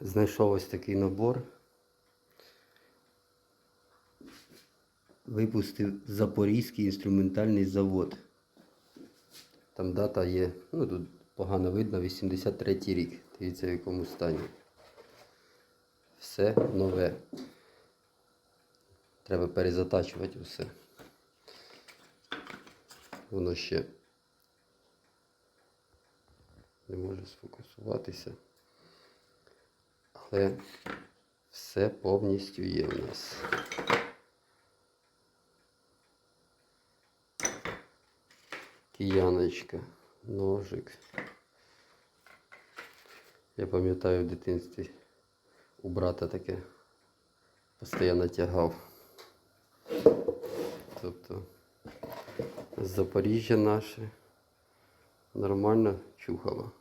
знайшов ось такий набор. Випустив Запорізький інструментальний завод. Там дата є, ну тут погано видно, 83 рік. Дивіться в якому стані. Все нове. Треба перезатачувати усе. Воно ще не може сфокусуватися. Але все повністю є у нас. Кияночка, ножик. Я пам'ятаю в дитинстві у брата таке постійно тягав. Тобто Запоріжжя наше нормально чухало.